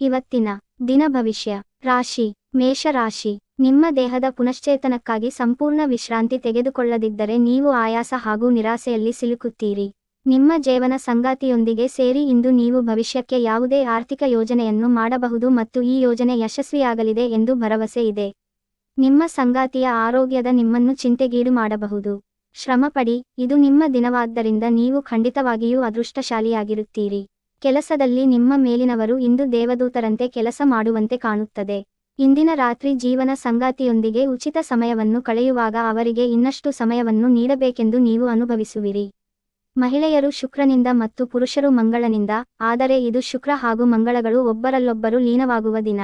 ಇವತ್ತಿನ ದಿನ ಭವಿಷ್ಯ, ರಾಶಿ, ಮೇಷರಾಶಿ, ನಿಮ್ಮ ದೇಹದ ಪುನಶ್ಚೇತನಕ್ಕಾಗಿ ಸಂಪೂರ್ಣ ವಿಶ್ರಾಂತಿ ತೆಗೆದುಕೊಳ್ಳದಿದ್ದರೆ ನೀವು ಆಯಾಸ ಹಾಗೂ ನಿರಾಸೆಯಲ್ಲಿ ಸಿಲುಕುತ್ತೀರಿ. ನಿಮ್ಮ ಜೀವನ ಸಂಗಾತಿಯೊಂದಿಗೆ ಸೇರಿ ಇಂದು ನೀವು ಭವಿಷ್ಯಕ್ಕೆ ಯಾವುದೇ ಆರ್ಥಿಕ ಯೋಜನೆಯನ್ನು ಮಾಡಬಹುದು ಮತ್ತು ಈ ಯೋಜನೆ ಯಶಸ್ವಿಯಾಗಲಿದೆ ಎಂದು ಭರವಸೆ ಇದೆ. ನಿಮ್ಮ ಸಂಗಾತಿಯ ಆರೋಗ್ಯದ ನಿಮ್ಮನ್ನು ಚಿಂತೆಗೀಡು ಮಾಡಬಹುದು. ಶ್ರಮಪಡಿ, ಇದು ನಿಮ್ಮ ದಿನವಾದ್ದರಿಂದ ನೀವು ಖಂಡಿತವಾಗಿಯೂ ಅದೃಷ್ಟಶಾಲಿಯಾಗಿರುತ್ತೀರಿ. ಕೆಲಸದಲ್ಲಿ ನಿಮ್ಮ ಮೇಲಿನವರು ಇಂದು ದೇವದೂತರಂತೆ ಕೆಲಸ ಮಾಡುವಂತೆ ಕಾಣುತ್ತದೆ. ಇಂದಿನ ರಾತ್ರಿ ಜೀವನ ಸಂಗಾತಿಯೊಂದಿಗೆ ಉಚಿತ ಸಮಯವನ್ನು ಕಳೆಯುವಾಗ ಅವರಿಗೆ ಇನ್ನಷ್ಟು ಸಮಯವನ್ನು ನೀಡಬೇಕೆಂದು ನೀವು ಅನುಭವಿಸುವಿರಿ. ಮಹಿಳೆಯರು ಶುಕ್ರನಿಂದ ಮತ್ತು ಪುರುಷರು ಮಂಗಳನಿಂದ, ಆದರೆ ಇದು ಶುಕ್ರ ಹಾಗೂ ಮಂಗಳಗಳು ಒಬ್ಬರಲ್ಲೊಬ್ಬರು ಲೀನವಾಗುವ ದಿನ.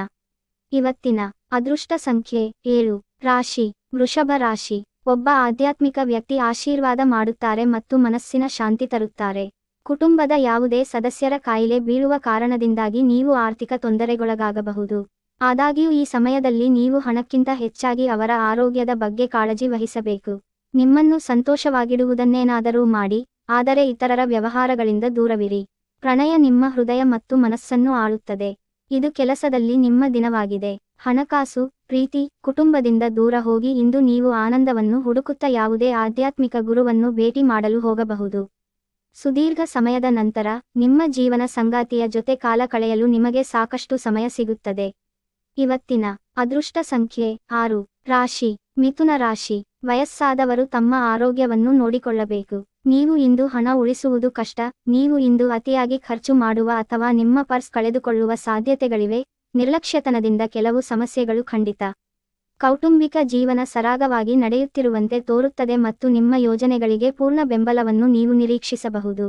ಇವತ್ತಿನ ಅದೃಷ್ಟ ಸಂಖ್ಯೆ ಏಳು. ರಾಶಿ. ವೃಷಭ ರಾಶಿ. ಒಬ್ಬ ಆಧ್ಯಾತ್ಮಿಕ ವ್ಯಕ್ತಿ ಆಶೀರ್ವಾದ ಮಾಡುತ್ತಾರೆ ಮತ್ತು ಮನಸ್ಸಿನ ಶಾಂತಿ ತರುತ್ತಾರೆ. ಕುಟುಂಬದ ಯಾವುದೇ ಸದಸ್ಯರ ಕಾಯಿಲೆ ಬೀಳುವ ಕಾರಣದಿಂದಾಗಿ ನೀವು ಆರ್ಥಿಕ ತೊಂದರೆಗೊಳಗಾಗಬಹುದು. ಆದಾಗ್ಯೂ ಈ ಸಮಯದಲ್ಲಿ ನೀವು ಹಣಕ್ಕಿಂತ ಹೆಚ್ಚಾಗಿ ಅವರ ಆರೋಗ್ಯದ ಬಗ್ಗೆ ಕಾಳಜಿ ವಹಿಸಬೇಕು. ನಿಮ್ಮನ್ನು ಸಂತೋಷವಾಗಿಡುವುದನ್ನೇನಾದರೂ ಮಾಡಿ, ಆದರೆ ಇತರರ ವ್ಯವಹಾರಗಳಿಂದ ದೂರವಿರಿ. ಪ್ರಣಯ ನಿಮ್ಮ ಹೃದಯ ಮತ್ತು ಮನಸ್ಸನ್ನು ಆಳುತ್ತದೆ. ಇದು ಕೆಲಸದಲ್ಲಿ ನಿಮ್ಮ ದಿನವಾಗಿದೆ. ಹಣಕಾಸು, ಪ್ರೀತಿ, ಕುಟುಂಬದಿಂದ ದೂರ ಹೋಗಿ ಇಂದು ನೀವು ಆನಂದವನ್ನು ಹುಡುಕುತ್ತಾ ಯಾವುದೇ ಆಧ್ಯಾತ್ಮಿಕ ಗುರುವನ್ನು ಭೇಟಿ ಮಾಡಲು ಹೋಗಬಹುದು. ಸುದೀರ್ಘ ಸಮಯದ ನಂತರ, ನಿಮ್ಮ ಜೀವನ ಸಂಗಾತಿಯ ಜೊತೆ ಕಾಲ ಕಳೆಯಲು ನಿಮಗೆ ಸಾಕಷ್ಟು ಸಮಯ ಸಿಗುತ್ತದೆ. ಇವತ್ತಿನ ಅದೃಷ್ಟ ಸಂಖ್ಯೆ ಆರು, ರಾಶಿ, ಮಿಥುನ ರಾಶಿ, ವಯಸ್ಸಾದವರು ತಮ್ಮ ಆರೋಗ್ಯವನ್ನು ನೋಡಿಕೊಳ್ಳಬೇಕು. ನೀವು ಇಂದು ಹಣ ಉಳಿಸುವುದು ಕಷ್ಟ, ನೀವು ಇಂದು ಅತಿಯಾಗಿ ಖರ್ಚು ಮಾಡುವ ಅಥವಾ ನಿಮ್ಮ ಪರ್ಸ್ ಕಳೆದುಕೊಳ್ಳುವ ಸಾಧ್ಯತೆಗಳಿವೆ, ನಿರ್ಲಕ್ಷ್ಯತನದಿಂದ ಕೆಲವು ಸಮಸ್ಯೆಗಳು ಖಂಡಿತ. ಕೌಟುಂಬಿಕ ಜೀವನ ಸರಾಗವಾಗಿ ನಡೆಯುತ್ತಿರುವಂತೆ ತೋರುತ್ತದೆ ಮತ್ತು ನಿಮ್ಮ ಯೋಜನೆಗಳಿಗೆ ಪೂರ್ಣ ಬೆಂಬಲವನ್ನು ನೀವು ನಿರೀಕ್ಷಿಸಬಹುದು.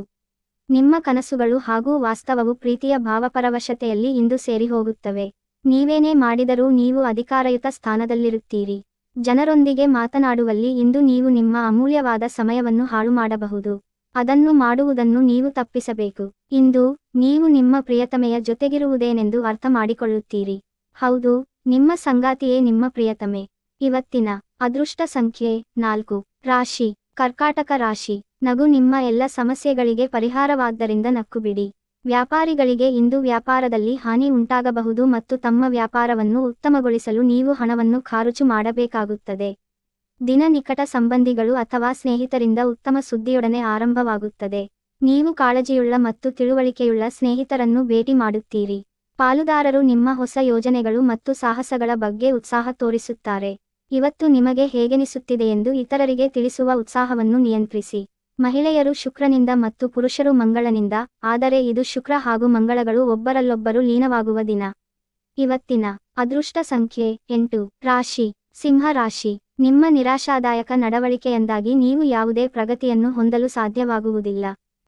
ನಿಮ್ಮ ಕನಸುಗಳು ಹಾಗೂ ವಾಸ್ತವವು ಪ್ರೀತಿಯ ಭಾವಪರವಶತೆಯಲ್ಲಿ ಇಂದು ಸೇರಿ ಹೋಗುತ್ತವೆ ನೀವೇನೇ ಮಾಡಿದರೂ ನೀವು ಅಧಿಕಾರಯುತ ಸ್ಥಾನದಲ್ಲಿರುತ್ತೀರಿ. ಜನರೊಂದಿಗೆ ಮಾತನಾಡುವಲ್ಲಿ ಇಂದು ನೀವು ನಿಮ್ಮ ಅಮೂಲ್ಯವಾದ ಸಮಯವನ್ನು ಹಾಳು ಮಾಡಬಹುದು ಅದನ್ನು ಮಾಡುವುದನ್ನು ನೀವು ತಪ್ಪಿಸಬೇಕು. ಇಂದು, ನೀವು ನಿಮ್ಮ ಪ್ರಿಯತಮೆಯ ಜೊತೆಗಿರುವುದೇನೆಂದು ಅರ್ಥ ಮಾಡಿಕೊಳ್ಳುತ್ತೀರಿ ಹೌದು ನಿಮ್ಮ ಸಂಗಾತಿಯೇ ನಿಮ್ಮ ಪ್ರಿಯತಮೆ. ಇವತ್ತಿನ ಅದೃಷ್ಟ ಸಂಖ್ಯೆ ನಾಲ್ಕು. ರಾಶಿ. ಕರ್ಕಾಟಕ ರಾಶಿ. ನಗು ನಿಮ್ಮ ಎಲ್ಲ ಸಮಸ್ಯೆಗಳಿಗೆ ಪರಿಹಾರವಾದ್ದರಿಂದ ನಕ್ಕುಬಿಡಿ. ವ್ಯಾಪಾರಿಗಳಿಗೆ ಇಂದು ವ್ಯಾಪಾರದಲ್ಲಿ ಹಾನಿ ಉಂಟಾಗಬಹುದು ಮತ್ತು ತಮ್ಮ ವ್ಯಾಪಾರವನ್ನು ಉತ್ತಮಗೊಳಿಸಲು ನೀವು ಹಣವನ್ನು ಖಾರುಚು ಮಾಡಬೇಕಾಗುತ್ತದೆ. ದಿನ ನಿಕಟ ಸಂಬಂಧಿಗಳು ಅಥವಾ ಸ್ನೇಹಿತರಿಂದ ಉತ್ತಮ ಸುದ್ದಿಯೊಡನೆ ಆರಂಭವಾಗುತ್ತದೆ. ನೀವು ಕಾಳಜಿಯುಳ್ಳ ಮತ್ತು ತಿಳುವಳಿಕೆಯುಳ್ಳ ಸ್ನೇಹಿತರನ್ನು ಭೇಟಿ ಮಾಡುತ್ತೀರಿ. ಪಾಲುದಾರರು ನಿಮ್ಮ ಹೊಸ ಯೋಜನೆಗಳು ಮತ್ತು ಸಾಹಸಗಳ ಬಗ್ಗೆ ಉತ್ಸಾಹ ತೋರಿಸುತ್ತಾರೆ. ಇವತ್ತು ನಿಮಗೆ ಹೇಗೆನಿಸುತ್ತಿದೆಯೆಂದು ಇತರರಿಗೆ ತಿಳಿಸುವ ಉತ್ಸಾಹವನ್ನು ನಿಯಂತ್ರಿಸಿ. ಮಹಿಳೆಯರು ಶುಕ್ರನಿಂದ ಮತ್ತು ಪುರುಷರು ಮಂಗಳನಿಂದ, ಆದರೆ ಇದು ಶುಕ್ರ ಹಾಗೂ ಮಂಗಳಗಳು ಒಬ್ಬರಲ್ಲೊಬ್ಬರು ಲೀನವಾಗುವ ದಿನ. ಇವತ್ತಿನ ಅದೃಷ್ಟ ಸಂಖ್ಯೆ ಎಂಟು. ರಾಶಿ. ಸಿಂಹ ರಾಶಿ. ನಿಮ್ಮ ನಿರಾಶಾದಾಯಕ ನಡವಳಿಕೆಯಿಂದಾಗಿ ನೀವು ಯಾವುದೇ ಪ್ರಗತಿಯನ್ನು ಹೊಂದಲು ಸಾಧ್ಯವಾಗುವುದಿಲ್ಲ.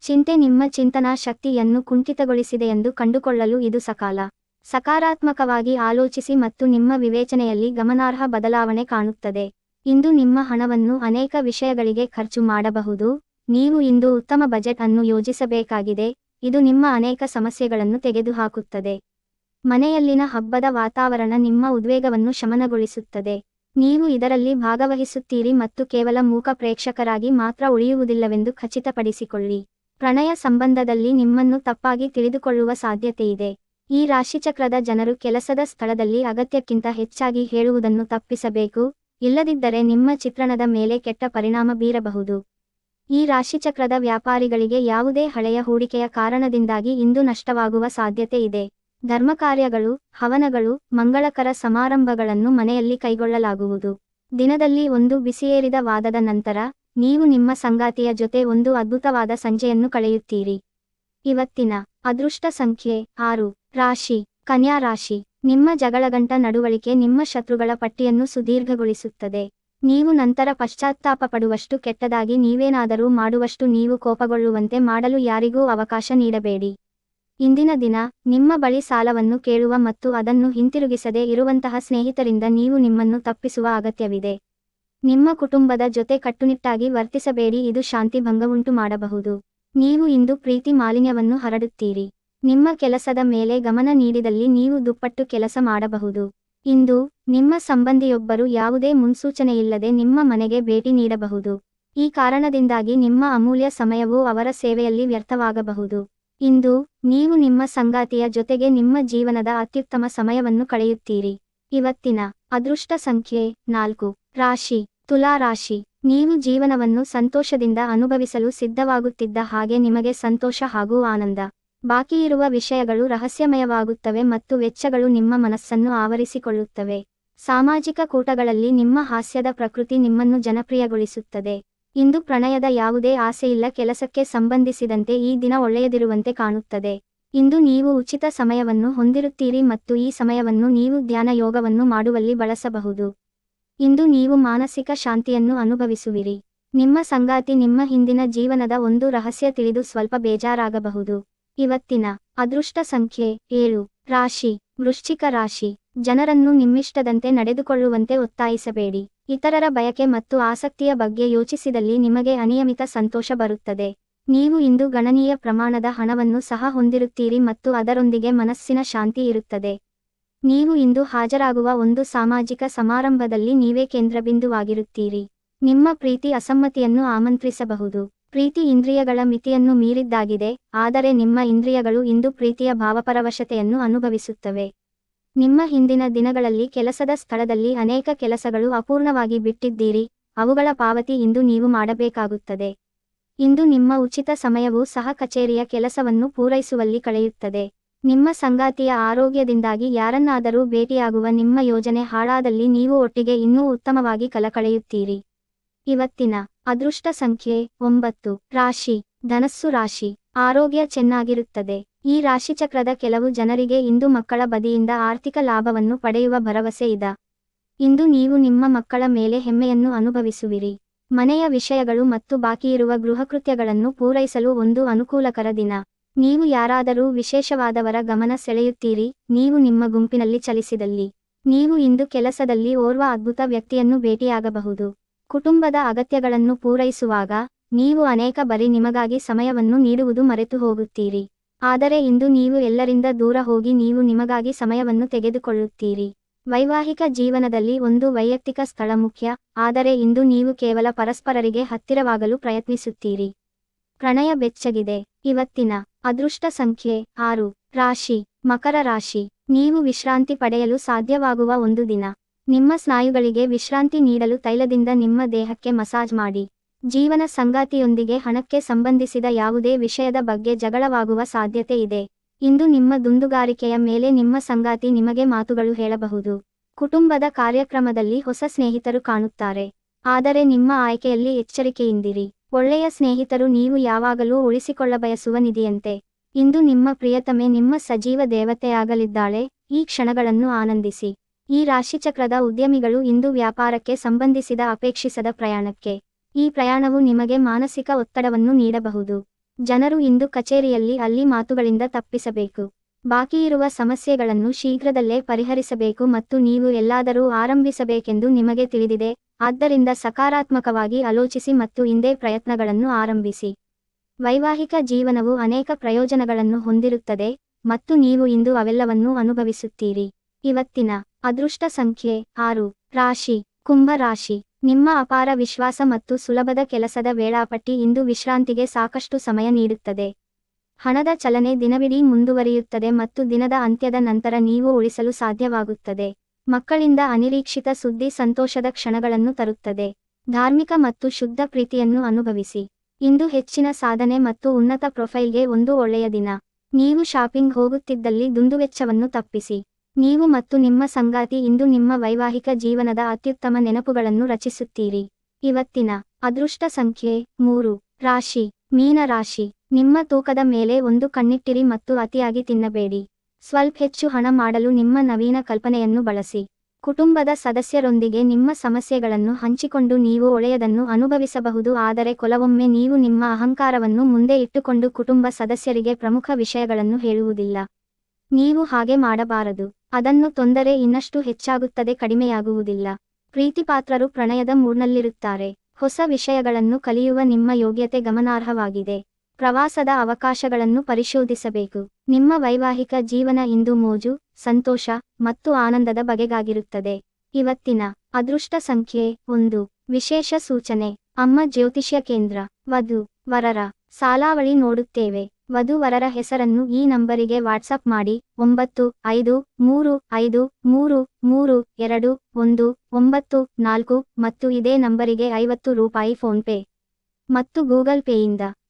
ಚಿಂತೆ ನಿಮ್ಮ ಚಿಂತನಾ ಶಕ್ತಿಯನ್ನು ಕುಂಠಿತಗೊಳಿಸಿದೆಯೆಂದು ಕಂಡುಕೊಳ್ಳಲು ಇದು ಸಕಾಲ. ಸಕಾರಾತ್ಮಕವಾಗಿ ಆಲೋಚಿಸಿ ಮತ್ತು ನಿಮ್ಮ ವಿವೇಚನೆಯಲ್ಲಿ ಗಮನಾರ್ಹ ಬದಲಾವಣೆ ಕಾಣುತ್ತದೆ. ಇಂದು ನಿಮ್ಮ ಹಣವನ್ನು ಅನೇಕ ವಿಷಯಗಳಿಗೆ ಖರ್ಚು ಮಾಡಬಹುದು. ನೀವು ಇಂದು ಉತ್ತಮ ಬಜೆಟ್ ಅನ್ನು ಯೋಜಿಸಬೇಕಾಗಿದೆ. ಇದು ನಿಮ್ಮ ಅನೇಕ ಸಮಸ್ಯೆಗಳನ್ನು ತೆಗೆದುಹಾಕುತ್ತದೆ. ಮನೆಯಲ್ಲಿನ ಹಬ್ಬದ ವಾತಾವರಣ ನಿಮ್ಮ ಉದ್ವೇಗವನ್ನು ಶಮನಗೊಳಿಸುತ್ತದೆ. ನೀವು ಇದರಲ್ಲಿ ಭಾಗವಹಿಸುತ್ತೀರಿ ಮತ್ತು ಕೇವಲ ಮೂಕ ಪ್ರೇಕ್ಷಕರಾಗಿ ಮಾತ್ರ ಉಳಿಯುವುದಿಲ್ಲವೆಂದು ಖಚಿತಪಡಿಸಿಕೊಳ್ಳಿ. ಪ್ರಣಯ ಸಂಬಂಧದಲ್ಲಿ ನಿಮ್ಮನ್ನು ತಪ್ಪಾಗಿ ತಿಳಿದುಕೊಳ್ಳುವ ಸಾಧ್ಯತೆಯಿದೆ. ಈ ರಾಶಿಚಕ್ರದ ಜನರು ಕೆಲಸದ ಸ್ಥಳದಲ್ಲಿ ಅಗತ್ಯಕ್ಕಿಂತ ಹೆಚ್ಚಾಗಿ ಹೇಳುವುದನ್ನು ತಪ್ಪಿಸಬೇಕು, ಇಲ್ಲದಿದ್ದರೆ ನಿಮ್ಮ ಚಿತ್ರಣದ ಮೇಲೆ ಕೆಟ್ಟ ಪರಿಣಾಮ ಬೀರಬಹುದು. ಈ ರಾಶಿಚಕ್ರದ ವ್ಯಾಪಾರಿಗಳಿಗೆ ಯಾವುದೇ ಹಳೆಯ ಹೂಡಿಕೆಯ ಕಾರಣದಿಂದಾಗಿ ಇಂದು ನಷ್ಟವಾಗುವ ಸಾಧ್ಯತೆ ಇದೆ. ಧರ್ಮಕಾರ್ಯಗಳು, ಹವನಗಳು, ಮಂಗಳಕರ ಸಮಾರಂಭಗಳನ್ನು ಮನೆಯಲ್ಲಿ ಕೈಗೊಳ್ಳಲಾಗುವುದು. ದಿನದಲ್ಲಿ ಒಂದು ಬಿಸಿಯೇರಿದ ವಾದದ ನಂತರ ನೀವು ನಿಮ್ಮ ಸಂಗಾತಿಯ ಜೊತೆ ಒಂದು ಅದ್ಭುತವಾದ ಸಂಜೆಯನ್ನು ಕಳೆಯುತ್ತೀರಿ. ಇವತ್ತಿನ ಅದೃಷ್ಟ ಸಂಖ್ಯೆ ಆರು. ರಾಶಿ. ಕನ್ಯಾ ರಾಶಿ. ನಿಮ್ಮ ಜಗಳಗಂಟ ನಡವಳಿಕೆ ನಿಮ್ಮ ಶತ್ರುಗಳ ಪಟ್ಟಿಯನ್ನು ಸುದೀರ್ಘಗೊಳಿಸುತ್ತದೆ. ನೀವು ನಂತರ ಪಶ್ಚಾತ್ತಾಪ ಪಡುವಷ್ಟು ಕೆಟ್ಟದಾಗಿ ನೀವೇನಾದರೂ ಮಾಡುವಷ್ಟು ನೀವು ಕೋಪಗೊಳ್ಳುವಂತೆ ಮಾಡಲು ಯಾರಿಗೂ ಅವಕಾಶ ನೀಡಬೇಡಿ. ಇಂದಿನ ದಿನ ನಿಮ್ಮ ಬಳಿ ಸಾಲವನ್ನು ಕೇಳುವ ಮತ್ತು ಅದನ್ನು ಹಿಂತಿರುಗಿಸದೇ ಇರುವಂತಹ ಸ್ನೇಹಿತರಿಂದ ನೀವು ನಿಮ್ಮನ್ನು ತಪ್ಪಿಸುವ ಅಗತ್ಯವಿದೆ. ನಿಮ್ಮ ಕುಟುಂಬದ ಜೊತೆ ಕಟ್ಟುನಿಟ್ಟಾಗಿ ವರ್ತಿಸಬೇಡಿ, ಇದು ಶಾಂತಿ ಭಂಗವುಂಟು ಮಾಡಬಹುದು. ನೀವು ಇಂದು ಪ್ರೀತಿ ಮಾಲಿನ್ಯವನ್ನು ಹರಡುತ್ತೀರಿ. ನಿಮ್ಮ ಕೆಲಸದ ಮೇಲೆ ಗಮನ ನೀಡಿದಲ್ಲಿ ನೀವು ದುಪ್ಪಟ್ಟು ಕೆಲಸ ಮಾಡಬಹುದು. ಇಂದು, ನಿಮ್ಮ ಸಂಬಂಧಿಯೊಬ್ಬರು ಯಾವುದೇ ಮುನ್ಸೂಚನೆಯಿಲ್ಲದೆ ನಿಮ್ಮ ಮನೆಗೆ ಭೇಟಿ ನೀಡಬಹುದು. ಈ ಕಾರಣದಿಂದಾಗಿ ನಿಮ್ಮ ಅಮೂಲ್ಯ ಸಮಯವು ಅವರ ಸೇವೆಯಲ್ಲಿ ವ್ಯರ್ಥವಾಗಬಹುದು. ಇಂದು, ನೀವು ನಿಮ್ಮ ಸಂಗಾತಿಯ ಜೊತೆಗೆ ನಿಮ್ಮ ಜೀವನದ ಅತ್ಯುತ್ತಮ ಸಮಯವನ್ನು ಕಳೆಯುತ್ತೀರಿ. ಇವತ್ತಿನ ಅದೃಷ್ಟ ಸಂಖ್ಯೆ ನಾಲ್ಕು. ರಾಶಿ. ತುಲಾ ರಾಶಿ ನೀವು ಜೀವನವನ್ನು ಸಂತೋಷದಿಂದ ಅನುಭವಿಸಲು ಸಿದ್ಧವಾಗುತ್ತಿದ್ದ ಹಾಗೆ ನಿಮಗೆ ಸಂತೋಷ ಹಾಗೂ ಆನಂದ. ಬಾಕಿಯಿರುವ ವಿಷಯಗಳು ರಹಸ್ಯಮಯವಾಗುತ್ತವೆ ಮತ್ತು ವೆಚ್ಚಗಳು ನಿಮ್ಮ ಮನಸ್ಸನ್ನು ಆವರಿಸಿಕೊಳ್ಳುತ್ತವೆ. ಸಾಮಾಜಿಕ ಕೂಟಗಳಲ್ಲಿ ನಿಮ್ಮ ಹಾಸ್ಯದ ಪ್ರಕೃತಿ ನಿಮ್ಮನ್ನು ಜನಪ್ರಿಯಗೊಳಿಸುತ್ತದೆ. ಇಂದು ಪ್ರಣಯದ ಯಾವುದೇ ಆಸೆಯಿಲ್ಲ ಕೆಲಸಕ್ಕೆ ಸಂಬಂಧಿಸಿದಂತೆ ಈ ದಿನ ಒಳ್ಳೆಯದಿರುವಂತೆ ಕಾಣುತ್ತದೆ. ಇಂದು ನೀವು ಉಚಿತ ಸಮಯವನ್ನು ಹೊಂದಿರುತ್ತೀರಿ ಮತ್ತು ಈ ಸಮಯವನ್ನು ನೀವು ಧ್ಯಾನ ಯೋಗವನ್ನು ಮಾಡುವಲ್ಲಿ ಬಳಸಬಹುದು. ಇಂದು ನೀವು ಮಾನಸಿಕ ಶಾಂತಿಯನ್ನು ಅನುಭವಿಸುವಿರಿ. ನಿಮ್ಮ ಸಂಗಾತಿ ನಿಮ್ಮ ಹಿಂದಿನ ಜೀವನದ ಒಂದು ರಹಸ್ಯ ತಿಳಿದು ಸ್ವಲ್ಪ ಬೇಜಾರಾಗಬಹುದು. ಇವತ್ತಿನ ಅದೃಷ್ಟ ಸಂಖ್ಯೆ ಏಳು. ರಾಶಿ. ವೃಶ್ಚಿಕ ರಾಶಿ. ಜನರನ್ನು ನಿಮ್ಮಿಷ್ಟದಂತೆ ನಡೆದುಕೊಳ್ಳುವಂತೆ ಒತ್ತಾಯಿಸಬೇಡಿ. ಇತರರ ಬಯಕೆ ಮತ್ತು ಆಸಕ್ತಿಯ ಬಗ್ಗೆ ಯೋಚಿಸಿದಲ್ಲಿ ನಿಮಗೆ ಅನಿಯಮಿತ ಸಂತೋಷ ಬರುತ್ತದೆ. ನೀವು ಇಂದು ಗಣನೀಯ ಪ್ರಮಾಣದ ಹಣವನ್ನು ಸಹ ಹೊಂದಿರುತ್ತೀರಿ ಮತ್ತು ಅದರೊಂದಿಗೆ ಮನಸ್ಸಿನ ಶಾಂತಿ ಇರುತ್ತದೆ. ನೀವು ಇಂದು ಹಾಜರಾಗುವ ಒಂದು ಸಾಮಾಜಿಕ ಸಮಾರಂಭದಲ್ಲಿ ನೀವೇ ಕೇಂದ್ರಬಿಂದುವಾಗಿರುತ್ತೀರಿ. ನಿಮ್ಮ ಪ್ರೀತಿ ಅಸಮ್ಮತಿಯನ್ನು ಆಮಂತ್ರಿಸಬಹುದು. ಪ್ರೀತಿ ಇಂದ್ರಿಯಗಳ ಮಿತಿಯನ್ನು ಮೀರಿದ್ದಾಗಿದೆ, ಆದರೆ ನಿಮ್ಮ ಇಂದ್ರಿಯಗಳು ಇಂದು ಪ್ರೀತಿಯ ಭಾವಪರವಶತೆಯನ್ನು ಅನುಭವಿಸುತ್ತವೆ. ನಿಮ್ಮ ಹಿಂದಿನ ದಿನಗಳಲ್ಲಿ ಕೆಲಸದ ಸ್ಥಳದಲ್ಲಿ ಅನೇಕ ಕೆಲಸಗಳು ಅಪೂರ್ಣವಾಗಿ ಬಿಟ್ಟಿದ್ದೀರಿ, ಅವುಗಳ ಪಾವತಿ ಇಂದು ನೀವು ಮಾಡಬೇಕಾಗುತ್ತದೆ. ಇಂದು ನಿಮ್ಮ ಉಚಿತ ಸಮಯವೂ ಸಹ ಕಚೇರಿಯ ಕೆಲಸವನ್ನು ಪೂರೈಸುವಲ್ಲಿ ಕಳೆಯುತ್ತದೆ. ನಿಮ್ಮ ಸಂಗಾತಿಯ ಆರೋಗ್ಯದಿಂದಾಗಿ ಯಾರನ್ನಾದರೂ ಭೇಟಿಯಾಗುವ ನಿಮ್ಮ ಯೋಜನೆ ಹಾಳಾದಲ್ಲಿ ನೀವು ಒಟ್ಟಿಗೆ ಇನ್ನೂ ಉತ್ತಮವಾಗಿ ಕಲಕಳೆಯುತ್ತೀರಿ. ಇವತ್ತಿನ ಅದೃಷ್ಟ ಸಂಖ್ಯೆ ಒಂಬತ್ತು. ರಾಶಿ. ಧನಸ್ಸು ರಾಶಿ. ಆರೋಗ್ಯ ಚೆನ್ನಾಗಿರುತ್ತದೆ. ಈ ರಾಶಿಚಕ್ರದ ಕೆಲವು ಜನರಿಗೆ ಇಂದು ಮಕ್ಕಳ ಬದಿಯಿಂದ ಆರ್ಥಿಕ ಲಾಭವನ್ನು ಪಡೆಯುವ ಭರವಸೆ ಇದ. ಇಂದು ನೀವು ನಿಮ್ಮ ಮಕ್ಕಳ ಮೇಲೆ ಹೆಮ್ಮೆಯನ್ನು ಅನುಭವಿಸುವಿರಿ. ಮನೆಯ ವಿಷಯಗಳು ಮತ್ತು ಬಾಕಿಯಿರುವ ಗೃಹಕೃತ್ಯಗಳನ್ನು ಪೂರೈಸಲು ಒಂದು ಅನುಕೂಲಕರ ದಿನ. ನೀವು ಯಾರಾದರೂ ವಿಶೇಷವಾದವರ ಗಮನ ಸೆಳೆಯುತ್ತೀರಿ, ನೀವು ನಿಮ್ಮ ಗುಂಪಿನಲ್ಲಿ ಚಲಿಸಿದಲ್ಲಿ. ನೀವು ಇಂದು ಕೆಲಸದಲ್ಲಿ ಓರ್ವ ಅದ್ಭುತ ವ್ಯಕ್ತಿಯನ್ನು ಭೇಟಿಯಾಗಬಹುದು. ಕುಟುಂಬದ ಅಗತ್ಯಗಳನ್ನು ಪೂರೈಸುವಾಗ, ನೀವು ಅನೇಕ ಬರಿ ನಿಮಗಾಗಿ ಸಮಯವನ್ನು ನೀಡುವುದು ಮರೆತು ಹೋಗುತ್ತೀರಿ. ಆದರೆ ಇಂದು ನೀವು ಎಲ್ಲರಿಂದ ದೂರ ಹೋಗಿ ನೀವು ನಿಮಗಾಗಿ ಸಮಯವನ್ನು ತೆಗೆದುಕೊಳ್ಳುತ್ತೀರಿ. ವೈವಾಹಿಕ ಜೀವನದಲ್ಲಿ ಒಂದು ವೈಯಕ್ತಿಕ ಸ್ಥಳ ಮುಖ್ಯ, ಆದರೆ ಇಂದು ನೀವು ಕೇವಲ ಪರಸ್ಪರರಿಗೆ ಹತ್ತಿರವಾಗಲು ಪ್ರಯತ್ನಿಸುತ್ತೀರಿ. ಪ್ರಣಯ ಬೆಚ್ಚಗಿದೆ. ಇವತ್ತಿನ ಅದೃಷ್ಟ ಸಂಖ್ಯೆ ಆರು. ರಾಶಿ. ಮಕರ ರಾಶಿ. ನೀವು ವಿಶ್ರಾಂತಿ ಪಡೆಯಲು ಸಾಧ್ಯವಾಗುವ ಒಂದು ದಿನ. ನಿಮ್ಮ ಸ್ನಾಯುಗಳಿಗೆ ವಿಶ್ರಾಂತಿ ನೀಡಲು ತೈಲದಿಂದ ನಿಮ್ಮ ದೇಹಕ್ಕೆ ಮಸಾಜ್ ಮಾಡಿ. ಜೀವನ ಸಂಗಾತಿಯೊಂದಿಗೆ ಹಣಕ್ಕೆ ಸಂಬಂಧಿಸಿದ ಯಾವುದೇ ವಿಷಯದ ಬಗ್ಗೆ ಜಗಳವಾಗುವ ಸಾಧ್ಯತೆ ಇದೆ. ಇಂದು ನಿಮ್ಮ ದುಂದುಗಾರಿಕೆಯ ಮೇಲೆ ನಿಮ್ಮ ಸಂಗಾತಿ ನಿಮಗೆ ಮಾತುಗಳು ಹೇಳಬಹುದು. ಕುಟುಂಬದ ಕಾರ್ಯಕ್ರಮದಲ್ಲಿ ಹೊಸ ಸ್ನೇಹಿತರು ಕಾಣುತ್ತಾರೆ. ಆದರೆ ನಿಮ್ಮ ಆಯ್ಕೆಯಲ್ಲಿ ಎಚ್ಚರಿಕೆಯಿಂದಿರಿ. ಒಳ್ಳೆಯ ಸ್ನೇಹಿತರು ನೀವು ಯಾವಾಗಲೂ ಉಳಿಸಿಕೊಳ್ಳಬಯಸುವ ನಿಧಿಯಂತೆ ಇಂದು ನಿಮ್ಮ ಪ್ರಿಯತಮೆ ನಿಮ್ಮ ಸಜೀವ ದೇವತೆಯಾಗಲಿದ್ದಾಳೆ, ಈ ಕ್ಷಣಗಳನ್ನು ಆನಂದಿಸಿ. ಈ ರಾಶಿಚಕ್ರದ ಉದ್ಯಮಿಗಳು ಇಂದು ವ್ಯಾಪಾರಕ್ಕೆ ಸಂಬಂಧಿಸಿದ ಅಪೇಕ್ಷಿಸದ ಪ್ರಯಾಣಕ್ಕೆ. ಈ ಪ್ರಯಾಣವು ನಿಮಗೆ ಮಾನಸಿಕ ಒತ್ತಡವನ್ನು ನೀಡಬಹುದು. ಜನರು ಇಂದು ಕಚೇರಿಯಲ್ಲಿ ಅಲ್ಲಿ ಮಾತುಗಳಿಂದ ತಪ್ಪಿಸಬೇಕು. ಬಾಕಿಯಿರುವ ಸಮಸ್ಯೆಗಳನ್ನು ಶೀಘ್ರದಲ್ಲೇ ಪರಿಹರಿಸಬೇಕು ಮತ್ತು ನೀವು ಎಲ್ಲಾದರೂ ಆರಂಭಿಸಬೇಕೆಂದು ನಿಮಗೆ ತಿಳಿದಿದೆ, ಆದ್ದರಿಂದ ಸಕಾರಾತ್ಮಕವಾಗಿ ಆಲೋಚಿಸಿ ಮತ್ತು ಇಂದೇ ಪ್ರಯತ್ನಗಳನ್ನು ಆರಂಭಿಸಿ. ವೈವಾಹಿಕ ಜೀವನವು ಅನೇಕ ಪ್ರಯೋಜನಗಳನ್ನು ಹೊಂದಿರುತ್ತದೆ ಮತ್ತು ನೀವು ಇಂದು ಅವೆಲ್ಲವನ್ನೂ ಅನುಭವಿಸುತ್ತೀರಿ. ಇವತ್ತಿನ ಅದೃಷ್ಟ ಸಂಖ್ಯೆ ಆರು, ರಾಶಿ, ಕುಂಭ ರಾಶಿ. ನಿಮ್ಮ ಅಪಾರ ವಿಶ್ವಾಸ ಮತ್ತು ಸುಲಭದ ಕೆಲಸದ ವೇಳಾಪಟ್ಟಿ ಇಂದು ವಿಶ್ರಾಂತಿಗೆ ಸಾಕಷ್ಟು ಸಮಯ ನೀಡುತ್ತದೆ. ಹಣದ ಚಲನೆ ದಿನವಿಡೀ ಮುಂದುವರಿಯುತ್ತದೆ ಮತ್ತು ದಿನದ ಅಂತ್ಯದ ನಂತರ ನೀವು ಉಳಿಸಲು ಸಾಧ್ಯವಾಗುತ್ತದೆ. ಮಕ್ಕಳಿಂದ ಅನಿರೀಕ್ಷಿತ ಸುದ್ದಿ ಸಂತೋಷದ ಕ್ಷಣಗಳನ್ನು ತರುತ್ತದೆ. ಧಾರ್ಮಿಕ ಮತ್ತು ಶುದ್ಧ ಪ್ರೀತಿಯನ್ನು ಅನುಭವಿಸಿ. ಇಂದು ಹೆಚ್ಚಿನ ಸಾಧನೆ ಮತ್ತು ಉನ್ನತ ಪ್ರೊಫೈಲ್ಗೆ ಒಂದು ಒಳ್ಳೆಯ ದಿನ. ನೀವು ಶಾಪಿಂಗ್ ಹೋಗುತ್ತಿದ್ದಲ್ಲಿ ದುಂದುವೆಚ್ಚವನ್ನು ತಪ್ಪಿಸಿ. ನೀವು ಮತ್ತು ನಿಮ್ಮ ಸಂಗಾತಿ ಇಂದು ನಿಮ್ಮ ವೈವಾಹಿಕ ಜೀವನದ ಅತ್ಯುತ್ತಮ ನೆನಪುಗಳನ್ನು ರಚಿಸುತ್ತೀರಿ. ಇವತ್ತಿನ ಅದೃಷ್ಟ ಸಂಖ್ಯೆ ಮೂರು. ರಾಶಿ. ಮೀನ ರಾಶಿ ನಿಮ್ಮ ತೂಕದ ಮೇಲೆ ಒಂದು ಕಣ್ಣಿಟ್ಟಿರಿ ಮತ್ತು ಅತಿಯಾಗಿ ತಿನ್ನಬೇಡಿ. ಸ್ವಲ್ಪ ಹೆಚ್ಚು ಹಣ ಮಾಡಲು ನಿಮ್ಮ ನವೀನ ಕಲ್ಪನೆಯನ್ನು ಬಳಸಿ. ಕುಟುಂಬದ ಸದಸ್ಯರೊಂದಿಗೆ ನಿಮ್ಮ ಸಮಸ್ಯೆಗಳನ್ನು ಹಂಚಿಕೊಂಡು ನೀವು ಒಳೆಯದನ್ನು ಅನುಭವಿಸಬಹುದು, ಆದರೆ ಕೆಲವೊಮ್ಮೆ ನೀವು ನಿಮ್ಮ ಅಹಂಕಾರವನ್ನು ಮುಂದೆ ಇಟ್ಟುಕೊಂಡು ಕುಟುಂಬ ಸದಸ್ಯರಿಗೆ ಪ್ರಮುಖ ವಿಷಯಗಳನ್ನು ಹೇಳುವುದಿಲ್ಲ. ನೀವು ಹಾಗೆ ಮಾಡಬಾರದು. ಅದನ್ನು ತೊಂದರೆ ಇನ್ನಷ್ಟು ಹೆಚ್ಚಾಗುತ್ತದೆ, ಕಡಿಮೆಯಾಗುವುದಿಲ್ಲ. ಪ್ರೀತಿಪಾತ್ರರು ಪ್ರಣಯದ ಮೂರ್ನಲ್ಲಿರುತ್ತಾರೆ ಹೊಸ ವಿಷಯಗಳನ್ನು ಕಲಿಯುವ ನಿಮ್ಮ ಯೋಗ್ಯತೆ ಗಮನಾರ್ಹವಾಗಿದೆ. ಪ್ರವಾಸದ ಅವಕಾಶಗಳನ್ನು ಪರಿಶೋಧಿಸಬೇಕು. ನಿಮ್ಮ ವೈವಾಹಿಕ ಜೀವನ ಇಂದು ಮೋಜು, ಸಂತೋಷ ಮತ್ತು ಆನಂದದ ಬಗೆಗಾಗಿರುತ್ತದೆ. ಇವತ್ತಿನ ಅದೃಷ್ಟ ಸಂಖ್ಯೆ ಒಂದು. ವಿಶೇಷ ಸೂಚನೆ. ಅಮ್ಮ ಜ್ಯೋತಿಷ್ಯ ಕೇಂದ್ರ. ವಧು ವರರ ಸಾಲಾವಳಿ ನೋಡುತ್ತೇವೆ. ವಧುವರರ ಹೆಸರನ್ನು ಈ ನಂಬರಿಗೆ ವಾಟ್ಸಪ್ ಮಾಡಿ. ಒಂಬತ್ತು, ಐದು, ಮೂರು ಐದು, ಮೂರು ಮೂರು, ಎರಡು, ಒಂದು, ಒಂಬತ್ತು, ನಾಲ್ಕು ಮತ್ತು ಇದೇ ನಂಬರಿಗೆ ಐವತ್ತು ರೂಪಾಯಿ ಫೋನ್ಪೇ ಮತ್ತು ಗೂಗಲ್ ಪೇಯಿಂದ.